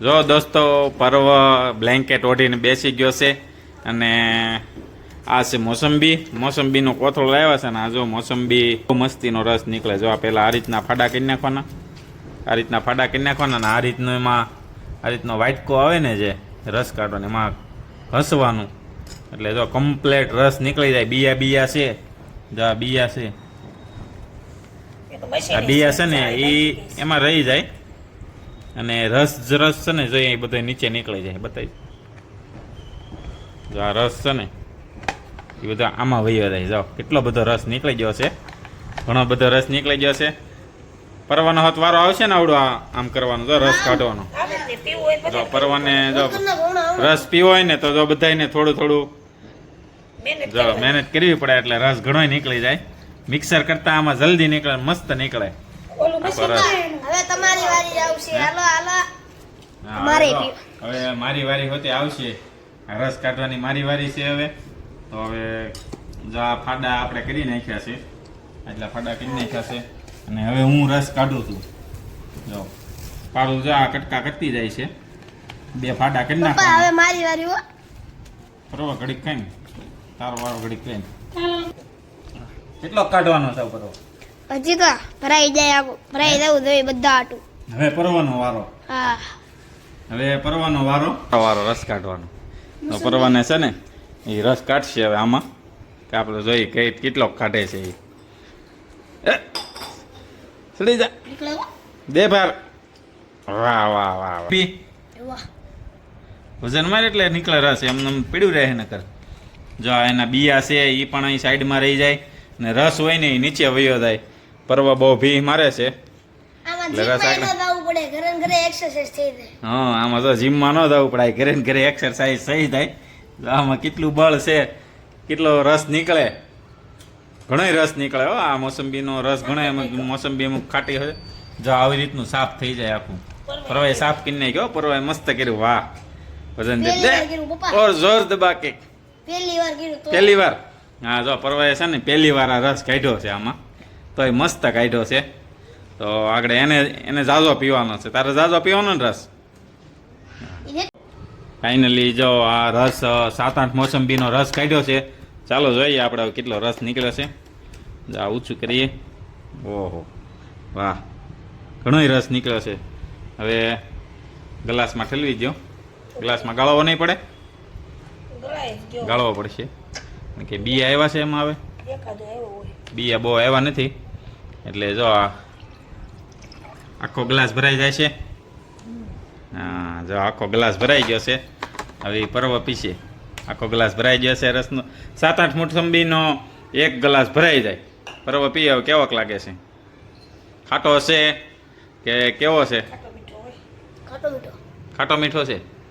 જો દોસ્તો પર્વ બ્લેન્કેટ ઓઢીને બેસી ગયો છે અને આ છે મોસંબી. મોસંબીનો કોથળો લાવ્યા છે ને આ જો મોસંબી મસ્તીનો રસ નીકળે. જો આ પહેલાં આ રીતના ફાડા કરી નાખવાના. આ રીતના ફાડા કરી નાખવાના અને આ રીતનો એમાં આ રીતનો વાટકો આવે ને જે રસ કાઢવાનો એમાં ઘસવાનું. એટલે જો કમ્પ્લેટ રસ નીકળી જાય. બીયા બીયા છે. જો આ બિયા છે. આ બિયા છે. ને એ એમાં રહી જાય. અને રસ જ રસ છે ને જો એ બધો નીચે નીકળી જાય બતાવી જો આ રસ છે ને એ બધો આમાં વહી જાય. જાઓ કેટલો બધો રસ નીકળી ગયો છે. ઘણો બધો રસ નીકળી ગયો છે. પરવાનો હાથ વારો આવશે ને આવડો આમ કરવાનો જો રસ કાઢવાનો. જો પરવાને જો રસ પીવો હોય ને તો જો બધાને થોડું થોડું જો મહેનત કરવી પડે એટલે રસ ઘણોય નીકળી જાય. મિક્સર કરતાં આમાં જલ્દી નીકળે મસ્ત નીકળે. હવે તમારી વારી આવશે. હાલો હાલો. મારે હવે મારી વારી હોતી આવશે. રસ કાઢવાની મારી વારી છે હવે. તો હવે જો આ ફાડા આપણે કરી નાખ્યા છે. એટલા ફાડા કરી નાખ્યા છે. અને હવે હું રસ કાઢું છું. જો પાડું જો આ કટકા કરતી જાય છે. બે ફાડા કરી નાખો હવે મારી વારી હો. બરોબર ઘડીક ખાઈ તારો વાળો ઘડીક ખાઈ કેટલો કાઢવાનો છે પરો હજી તો ભરાઈ જાય આખું. ભરાઈ જવું જોઈએ બધા આટું. હવે પરવાનો વારો. હા. હવે પરવાનો વારો. વારો રસ કાઢવાનો. તો પરવાને છે ને એ રસ કાઢશે હવે આમાં. કે આપણે જોઈએ કઈ કેટલો કાઢે છે એ. સડી જા. દે ભાર વાહ વાહ વાહ. પી. વાહ. વજન મારે એટલે નીકળે રસ. એમને એમ પીડ્યું રહે ને કર જો આ એના બિયા છે એ પણ અહીં સાઈડમાં રહી જાય. ને રસ હોય ને એ નીચે વયો જાય. પરવા બહુ ભી મારે છે. હા આમાં તો જીમમાં ન જવું પડે ઘરે ઘરે એક્સરસાઇઝ થઈ થાય આમાં કેટલું બળ છે? કેટલો રસ નીકળે? ઘણોય રસ નીકળે હો. આ મોસંબીનો રસ ઘણો એમાં મોસંબી અમુક ખાટી હોય. જો આવી રીતનું સાફ થઈ જાય આખું. પરવાએ સાફ કરી નાખ્યો પરવાએ મસ્ત કર્યું. વાહ. વજન દે. દે ઓર જોર દબા કે પહેલી વાર પહેલી વાર. હા જો પરવાએ છે ને પહેલી વાર આ રસ કાઢ્યો છે આમાં. તો એ મસ્ત કાઢ્યો છે. તો આગળ એને એને ઝાઝો પીવાનો છે. તારે ઝાઝો પીવાનો ને રસ? ફાઇનલી જો આ રસ સાત આઠ મોસંબીનો રસ કાઢ્યો છે. ચાલો જોઈએ આપણે કેટલો રસ નીકળ્યો છે. જા ઊંચું કરીએ. ઓહો. વાહ. ઘણોય રસ નીકળ્યો છે. હવે ગ્લાસમાં ઠલવી દો ગ્લાસમાં ગાળવો નહીં પડે? ગાળવો પડશે. કે બી આવ્યા છે એમાં હવે. બી બહુ આવ્યા નથી. એટલે જો આ આખો ગ્લાસ ભરાઈ જાય છે. હા જો આખો ગ્લાસ ભરાઈ ગયો છે. હવે પર્વ પીશે. આખો ગ્લાસ ભરાઈ ગયો છે રસનો. સાત આઠ મોસંબીનો એક ગ્લાસ ભરાઈ જાય. પર્વ પી હવે કેવોક લાગે છે? ખાટો હશે કે કેવો છે? ખાટો મીઠો. ખાટો મીઠો છે?